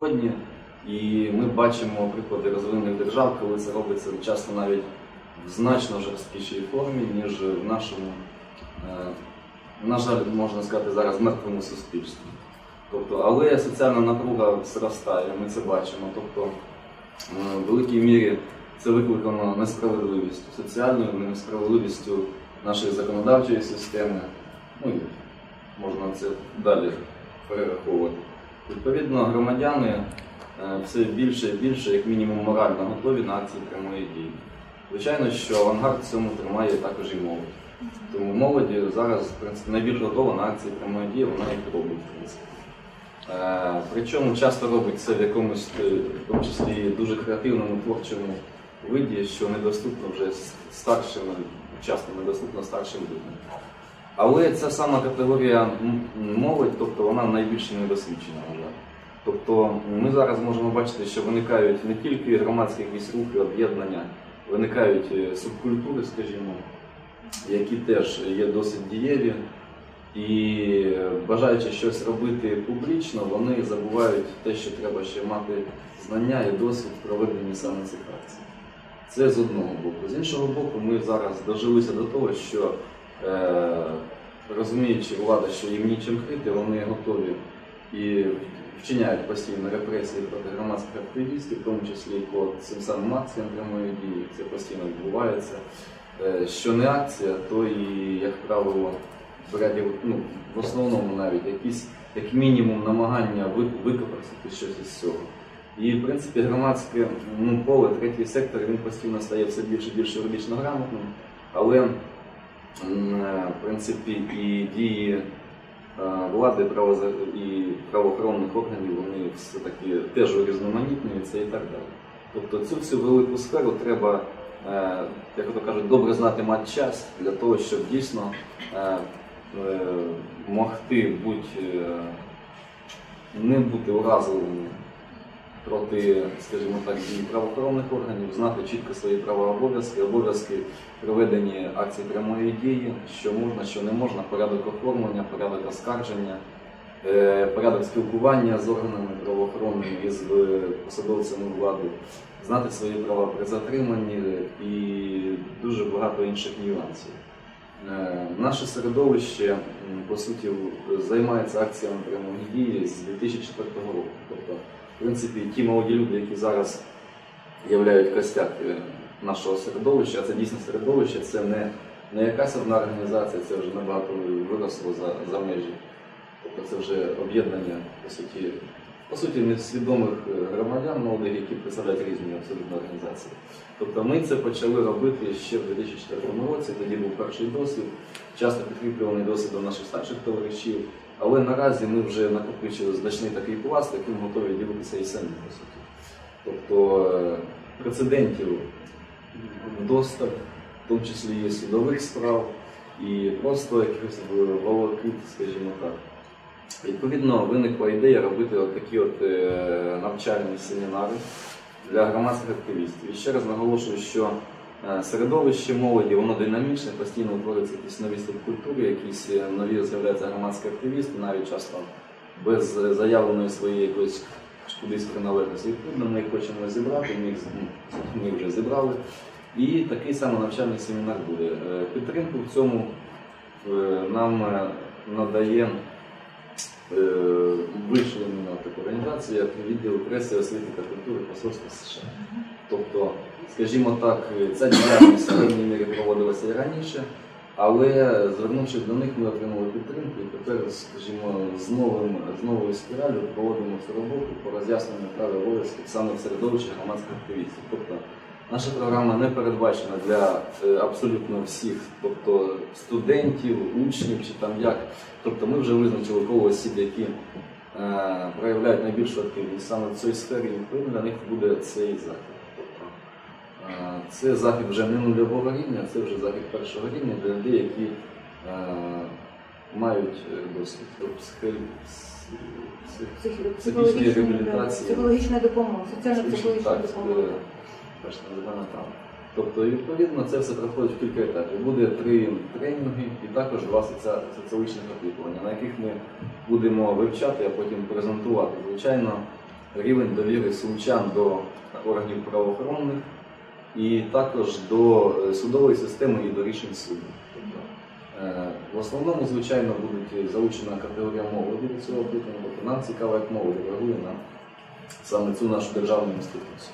сьогодні. І ми бачимо приклади розвинених держав, коли це робиться часто навіть в значно жорсткішій формі, ніж в нашому, е, на жаль, можна сказати, зараз мертвому суспільстві. Тобто, але соціальна напруга зростає, ми це бачимо. Тобто, е, в великій мірі це викликано несправедливістю, соціальною несправедливістю нашої законодавчої системи. Ну і можна це далі перераховувати. Відповідно, громадяни е, все більше і більше, як мінімум, морально готові на акції прямої дії. Звичайно, що авангард в цьому тримає також і молодь. Тому молоді зараз в принципі, найбільш готова на акції прямої дії, вона їх робить. В принципі. Е, Причому часто робить це в якомусь, е, в тому числі дуже креативному творчому виді, що недоступно вже старшим, часто недоступно старшим людям. Але ця сама категорія молодь, тобто вона найбільш недосвідчена. на. Тобто ми зараз можемо бачити, що виникають не тільки громадські якісь рухи, об'єднання, виникають е, субкультури, скажімо, які теж є досить дієві. І бажаючи щось робити публічно, вони забувають те, що треба ще мати знання і досвід в проведенні саме цих акцій. Це з одного боку. З іншого боку, ми зараз дожилися до того, що е, розуміючи влада, що їм нічим крити, вони готові і вчиняють постійно репресії проти громадських активістів, в тому числі і по цим самим акціям прямої дії. Це постійно відбувається. Е, Що не акція, то і, як правило, в ряді, ну, в основному навіть якісь, як мінімум, намагання ви- використати щось із цього. І, в принципі, громадське ну, поле, третій сектор, він постійно стає все більше і більш юридично грамотним, але е, в принципі і дії е, влади і правоохоронних органів вони все-таки теж урізноманітнюються і так далі. Тобто цю всю велику сферу треба, е, як то кажуть, добре знати мати час для того, щоб дійсно е, е, могти бути, е, не бути уразливими проти, скажімо так, дій правоохоронних органів, знати чітко свої права обов'язки, обов'язки проведення акцій прямої дії, що можна, що не можна, порядок оформлення, порядок оскарження, е, порядок спілкування з органами правоохоронними і з е, посадовцями влади, знати свої права при затриманні і дуже багато інших нюансів. Е, Наше середовище, по суті, займається акціями прямої дії з 2004 року. Тобто, в принципі, ті молоді люди, які зараз являють костяк е, нашого середовища, це дійсно середовище, це не, не якась одна організація, це вже набагато виросло за, за межі. Тобто це вже об'єднання, по суті, по суті, несвідомих е, громадян молодих, які представляють різні абсолютно організації. Тобто ми це почали робити ще в 2004 році, тоді був перший досвід, часто підкріплюваний досвідом наших старших товаришів. Але наразі ми вже накопичили значний такий пласт, яким готові ділитися і самі, по суті. Тобто е, прецедентів вдосталь, в тому числі і судових справ, і просто якихось волокит, скажімо так. Відповідно, виникла ідея робити от такі от е, навчальні семінари для громадських активістів. І ще раз наголошую, що середовище молоді, воно динамічне, постійно утворюються якісь нові субкультури, якісь е, нові з'являються громадські активісти, навіть часто без е, заявленої своєї якоїсь кудись приналежності. Відповідно, ми їх хочемо зібрати, ми, їх, ну, ми вже зібрали. І такий самий навчальний семінар буде. Е, Підтримку в цьому е, нам е, надає е, вишлена така організація як відділ преси, освіти та культури посольства США. Тобто, скажімо так, ця діяльність в певній мірі проводилася і раніше, але звернувшись до них, ми отримали підтримку і тепер, скажімо, з, новим, з новою спіралю проводимо цю роботу по роз'ясненню прав обов'язків саме в середовищі громадських активістів. Тобто, Наша програма не передбачена для е, абсолютно всіх, тобто студентів, учнів чи там як. Тобто ми вже визначили коло осіб, які е, проявляють найбільшу активність саме в цій сфері, і для них буде цей захід. Це захід вже не нульового рівня, це вже захід першого рівня для людей, які е, мають е, досвід психи- пс- псих- Психі- Психічної психологічна, реабілітації. психологічна допомога, соціально-психологічна допомога. е, бачите, називаємо там. Тобто, відповідно, це все проходить в кілька етапів. Буде три тренінги і також два соці- соціологічних опитування, на яких ми будемо вивчати, а потім презентувати. Звичайно, рівень довіри сумчан до органів правоохоронних і також до е, судової системи і до рішень суду. Тобто В основному, звичайно, будуть залучена категорія молоді до цього опитування, бо нам цікаво, як молодь реагує на саме цю нашу державну інституцію.